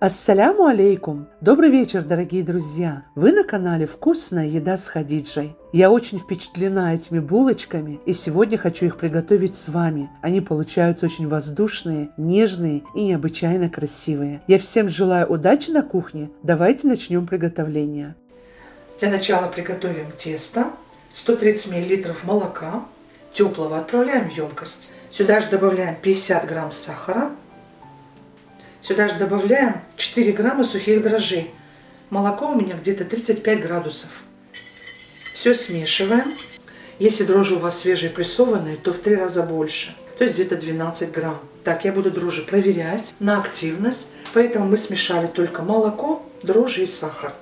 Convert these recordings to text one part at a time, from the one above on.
Ассаляму алейкум! Добрый вечер, дорогие друзья! Вы на канале «Вкусная еда с Хадиджей». Я очень впечатлена этими булочками и сегодня хочу их приготовить с вами. Они получаются очень воздушные, нежные и необычайно красивые. Я всем желаю удачи на кухне. Давайте начнем приготовление. Для начала приготовим тесто. 130 мл молока теплого отправляем в емкость. Сюда же добавляем 50 грамм сахара, Сюда же добавляем 4 грамма сухих дрожжей. Молоко у меня где-то 35 градусов. Все смешиваем. Если дрожжи у вас свежие прессованные, то в 3 раза больше. То есть где-то 12 грамм. Так, я буду дрожжи проверять на активность. Поэтому мы смешали только молоко, дрожжи и сахар.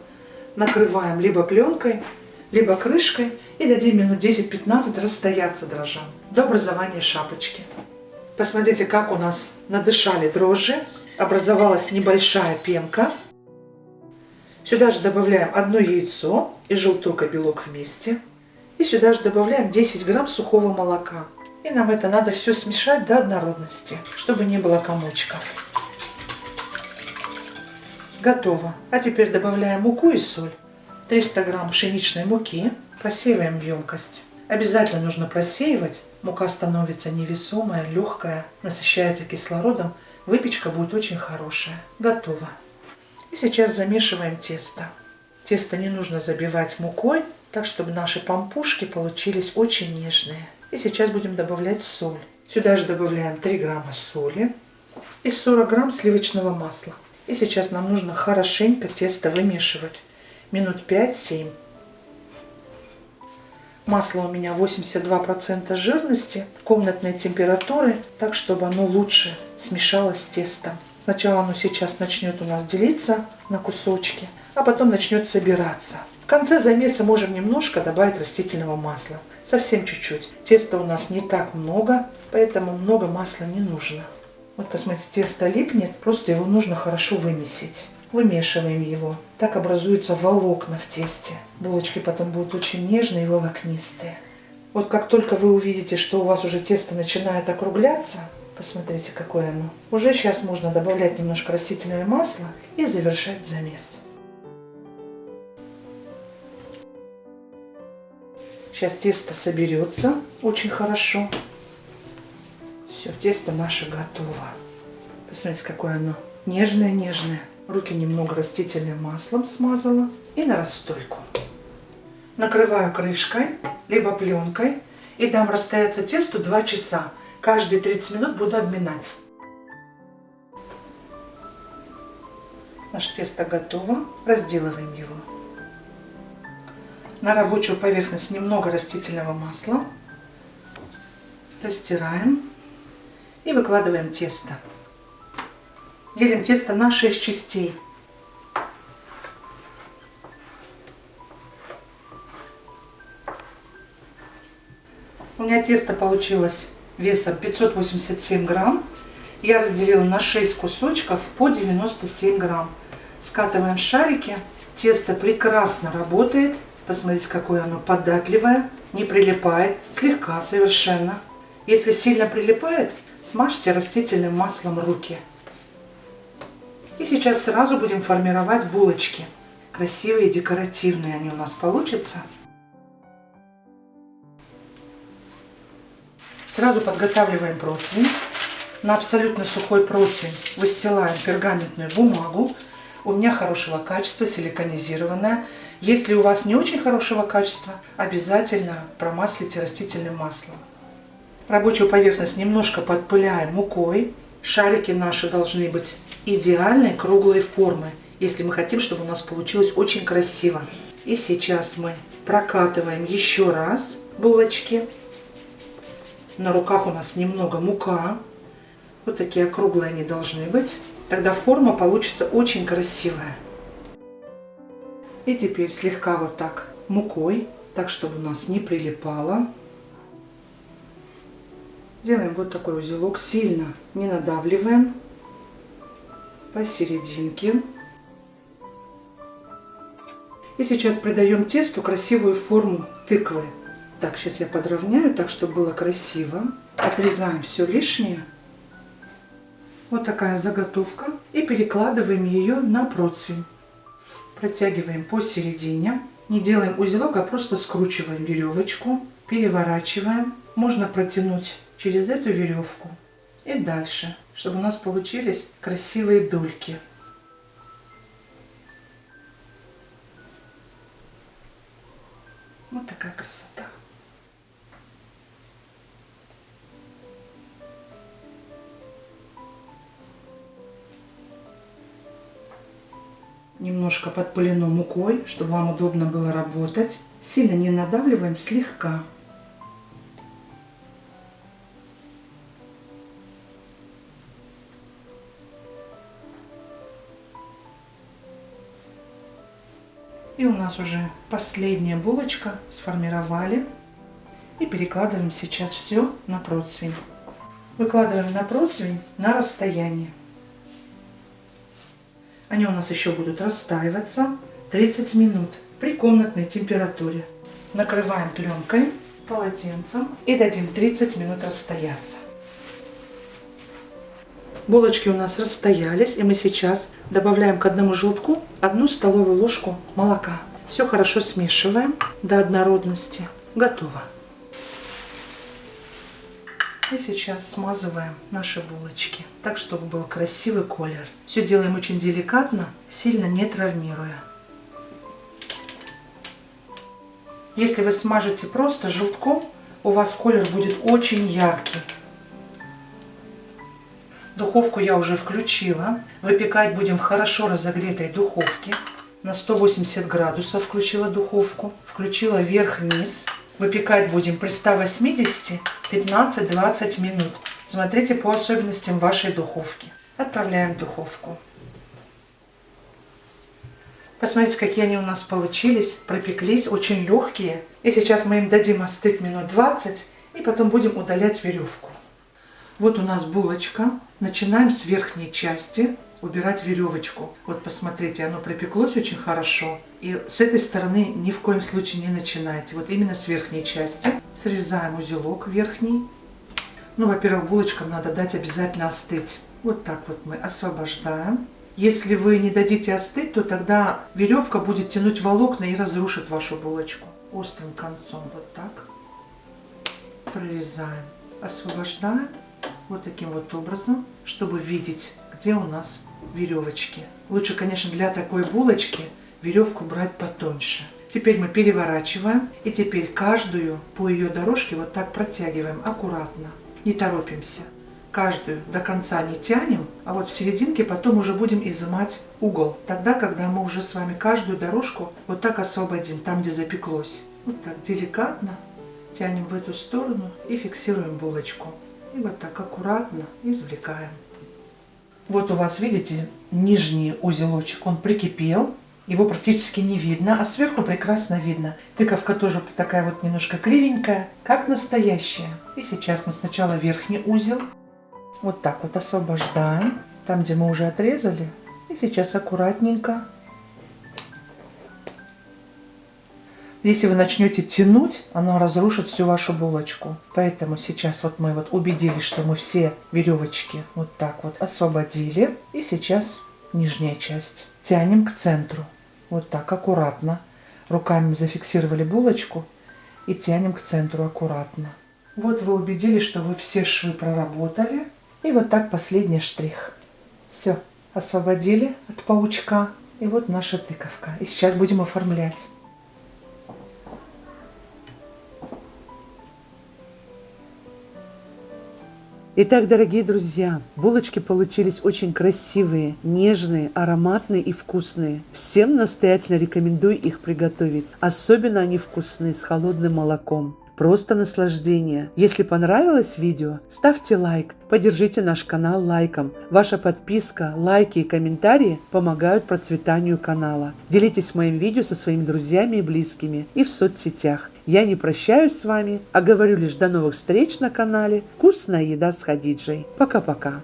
Накрываем либо пленкой, либо крышкой и дадим минут 10-15 расстояться дрожжам до образования шапочки. Посмотрите, как у нас надышали дрожжи образовалась небольшая пенка. Сюда же добавляем одно яйцо и желток и белок вместе. И сюда же добавляем 10 грамм сухого молока. И нам это надо все смешать до однородности, чтобы не было комочков. Готово. А теперь добавляем муку и соль. 300 грамм пшеничной муки. Просеиваем в емкость. Обязательно нужно просеивать. Мука становится невесомая, легкая, насыщается кислородом Выпечка будет очень хорошая. Готово. И сейчас замешиваем тесто. Тесто не нужно забивать мукой, так чтобы наши пампушки получились очень нежные. И сейчас будем добавлять соль. Сюда же добавляем 3 грамма соли и 40 грамм сливочного масла. И сейчас нам нужно хорошенько тесто вымешивать. Минут 5-7. Масло у меня 82% жирности, комнатной температуры, так чтобы оно лучше смешалось с тестом. Сначала оно сейчас начнет у нас делиться на кусочки, а потом начнет собираться. В конце замеса можем немножко добавить растительного масла. Совсем чуть-чуть. Теста у нас не так много, поэтому много масла не нужно. Вот посмотрите, тесто липнет, просто его нужно хорошо вымесить. Вымешиваем его. Так образуются волокна в тесте. Булочки потом будут очень нежные и волокнистые. Вот как только вы увидите, что у вас уже тесто начинает округляться, посмотрите, какое оно. Уже сейчас можно добавлять немножко растительного масла и завершать замес. Сейчас тесто соберется очень хорошо. Все, тесто наше готово. Посмотрите, какое оно нежное-нежное. Руки немного растительным маслом смазала и на расстойку. Накрываю крышкой, либо пленкой и дам расстояться тесту 2 часа. Каждые 30 минут буду обминать. Наше тесто готово. Разделываем его. На рабочую поверхность немного растительного масла. Растираем и выкладываем тесто. Делим тесто на 6 частей. У меня тесто получилось весом 587 грамм. Я разделила на 6 кусочков по 97 грамм. Скатываем в шарики. Тесто прекрасно работает. Посмотрите, какое оно податливое. Не прилипает. Слегка совершенно. Если сильно прилипает, смажьте растительным маслом руки. И сейчас сразу будем формировать булочки. Красивые, декоративные они у нас получатся. Сразу подготавливаем противень. На абсолютно сухой противень выстилаем пергаментную бумагу. У меня хорошего качества, силиконизированная. Если у вас не очень хорошего качества, обязательно промаслите растительным маслом. Рабочую поверхность немножко подпыляем мукой. Шарики наши должны быть идеальной круглой формы, если мы хотим, чтобы у нас получилось очень красиво. И сейчас мы прокатываем еще раз булочки. На руках у нас немного мука. Вот такие округлые они должны быть. Тогда форма получится очень красивая. И теперь слегка вот так мукой, так чтобы у нас не прилипало. Делаем вот такой узелок, сильно не надавливаем посерединке. И сейчас придаем тесту красивую форму тыквы. Так, сейчас я подровняю, так, чтобы было красиво. Отрезаем все лишнее. Вот такая заготовка. И перекладываем ее на противень. Протягиваем посередине. Не делаем узелок, а просто скручиваем веревочку. Переворачиваем. Можно протянуть через эту веревку и дальше, чтобы у нас получились красивые дольки. Вот такая красота. Немножко подпылено мукой, чтобы вам удобно было работать. Сильно не надавливаем, слегка. И у нас уже последняя булочка. Сформировали. И перекладываем сейчас все на противень. Выкладываем на противень на расстояние. Они у нас еще будут растаиваться 30 минут при комнатной температуре. Накрываем пленкой, полотенцем и дадим 30 минут расстояться. Булочки у нас расстоялись, и мы сейчас добавляем к одному желтку одну столовую ложку молока. Все хорошо смешиваем до однородности. Готово. И сейчас смазываем наши булочки, так, чтобы был красивый колер. Все делаем очень деликатно, сильно не травмируя. Если вы смажете просто желтком, у вас колер будет очень яркий. Духовку я уже включила. Выпекать будем в хорошо разогретой духовке. На 180 градусов включила духовку. Включила вверх-вниз. Выпекать будем при 180 15-20 минут. Смотрите по особенностям вашей духовки. Отправляем в духовку. Посмотрите, какие они у нас получились. Пропеклись, очень легкие. И сейчас мы им дадим остыть минут 20. И потом будем удалять веревку. Вот у нас булочка. Начинаем с верхней части убирать веревочку. Вот посмотрите, оно пропеклось очень хорошо. И с этой стороны ни в коем случае не начинайте. Вот именно с верхней части. Срезаем узелок верхний. Ну, во-первых, булочкам надо дать обязательно остыть. Вот так вот мы освобождаем. Если вы не дадите остыть, то тогда веревка будет тянуть волокна и разрушит вашу булочку. Острым концом вот так. Прорезаем. Освобождаем вот таким вот образом, чтобы видеть, где у нас веревочки. Лучше, конечно, для такой булочки веревку брать потоньше. Теперь мы переворачиваем и теперь каждую по ее дорожке вот так протягиваем аккуратно. Не торопимся. Каждую до конца не тянем, а вот в серединке потом уже будем изымать угол. Тогда, когда мы уже с вами каждую дорожку вот так освободим, там, где запеклось. Вот так деликатно тянем в эту сторону и фиксируем булочку. И вот так аккуратно извлекаем. Вот у вас, видите, нижний узелочек, он прикипел, его практически не видно, а сверху прекрасно видно. Тыковка тоже такая вот немножко кривенькая, как настоящая. И сейчас мы сначала верхний узел вот так вот освобождаем, там, где мы уже отрезали. И сейчас аккуратненько Если вы начнете тянуть, оно разрушит всю вашу булочку. Поэтому сейчас вот мы вот убедились, что мы все веревочки вот так вот освободили. И сейчас нижняя часть. Тянем к центру. Вот так аккуратно. Руками зафиксировали булочку и тянем к центру аккуратно. Вот вы убедились, что вы все швы проработали. И вот так последний штрих. Все, освободили от паучка. И вот наша тыковка. И сейчас будем оформлять. Итак, дорогие друзья, булочки получились очень красивые, нежные, ароматные и вкусные. Всем настоятельно рекомендую их приготовить. Особенно они вкусные с холодным молоком. Просто наслаждение. Если понравилось видео, ставьте лайк, поддержите наш канал лайком. Ваша подписка, лайки и комментарии помогают процветанию канала. Делитесь моим видео со своими друзьями и близкими и в соцсетях. Я не прощаюсь с вами, а говорю лишь до новых встреч на канале «Вкусная еда с Хадиджей». Пока-пока.